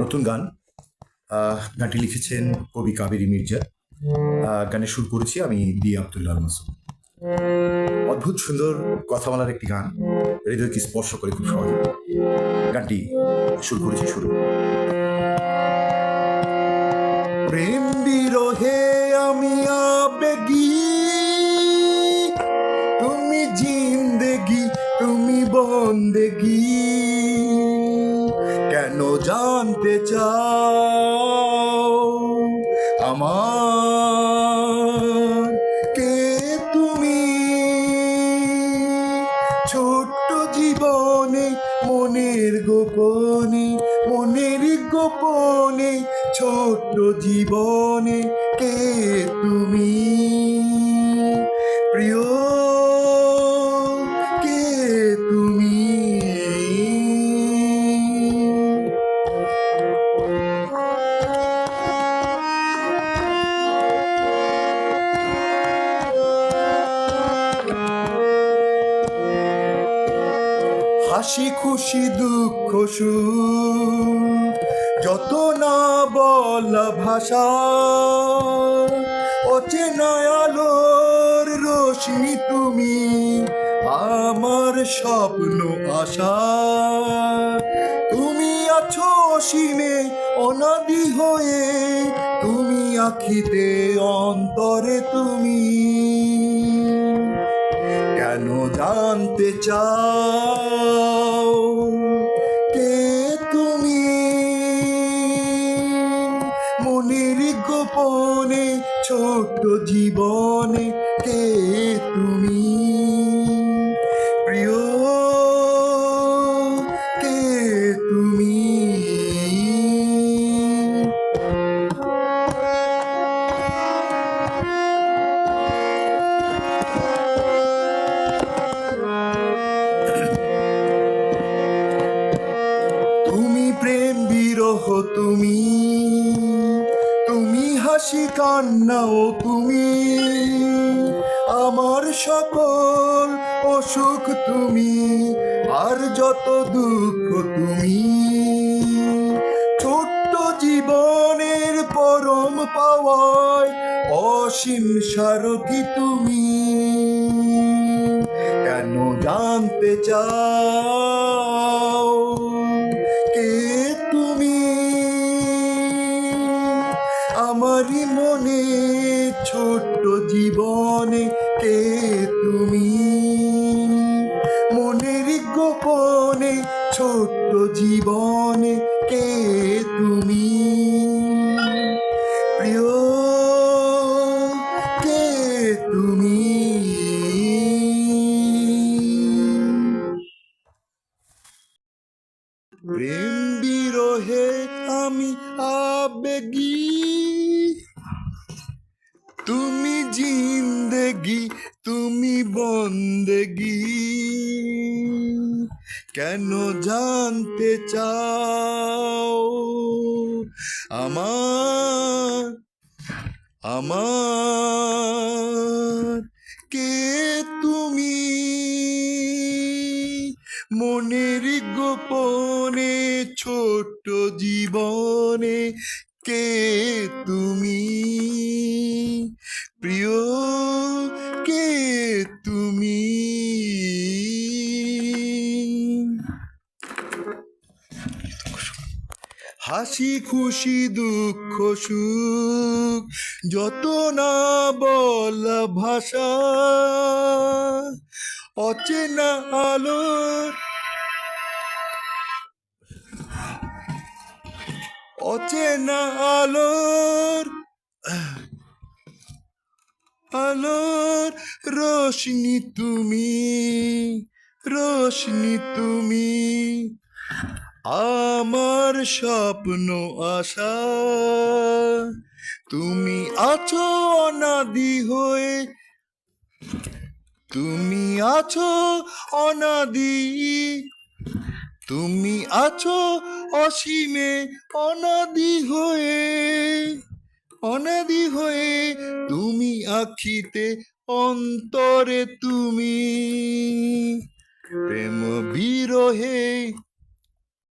নতুন গান। গানটি লিখেছেন কবি কাবেরী মির্জা। গানের সুর করেছি আমি দি আব্দুল্লাহ মাসুদ অদ্ভুত সুন্দর কথা বলার একটি গান, হৃদয়কে স্পর্শ করে খুব সহজে। গানটি শুরু করেছি শুরু। প্রেম বিরহে আমি আবেগী। তুমি জিন্দেগি, তুমি বন্দেগি। কেন জানতে চাও? আমার কে তুমি? ছোট্ট জীবনে, মনের গোপনে মনের গোপনে, ছোট্ট জীবনে কে তুমি? প্রিয় হাসি, খুশি, দুঃখ, সুখ যত না বলা ভাষা, অচেনা আলোর রোশনি তুমি আমার স্বপ্ন আশা। তুমি আছো সীমে অনাদি হয়ে, তুমি আখিতে অন্তরে তুমি। কেন জানতে চাও? ছোট্ট জীবনে কে তুমি? প্রিয় তুমি? তুমি প্রেম বিরহ তুমি হাসি কান্নাও তুমি। আমার সকল অসুখ তুমি আর যত দুঃখ তুমি। ছোট্ট জীবনের পরম পাওয়ায় অসীম সারথি তুমি। কেন জানতে চাও? আমারই মনে ছোট্ট জীবনে কে তুমি? মনের গোপনে ছোট্ট জীবনে কে তুমি? প্রিয়, কে তুমি? প্রেম বিরহে আমি আবেগী। তুমি জিন্দেগি, তুমি বন্দেগি। কেন জানতে চাও? আমার আমার, কে তুমি? মনের গোপনে, ছোট্ট জীবনে কে তুমি? প্রিয় কে তুমি? হাসি, খুশি, দুঃখ, সুখ, যত না বলা ভাষা, অচেনা আলোর অচেনা আলোর আলোর রোশনি তুমি রোশনি তুমি। আমার স্বপ্ন আশা, তুমি আছো অনাদি হয়ে। তুমি আছো অনাদি, তুমি আছো অসীমে অনাদি হয়ে অনাদি হয়ে আখিতে অন্তরে তুমি। প্রেম বিরহে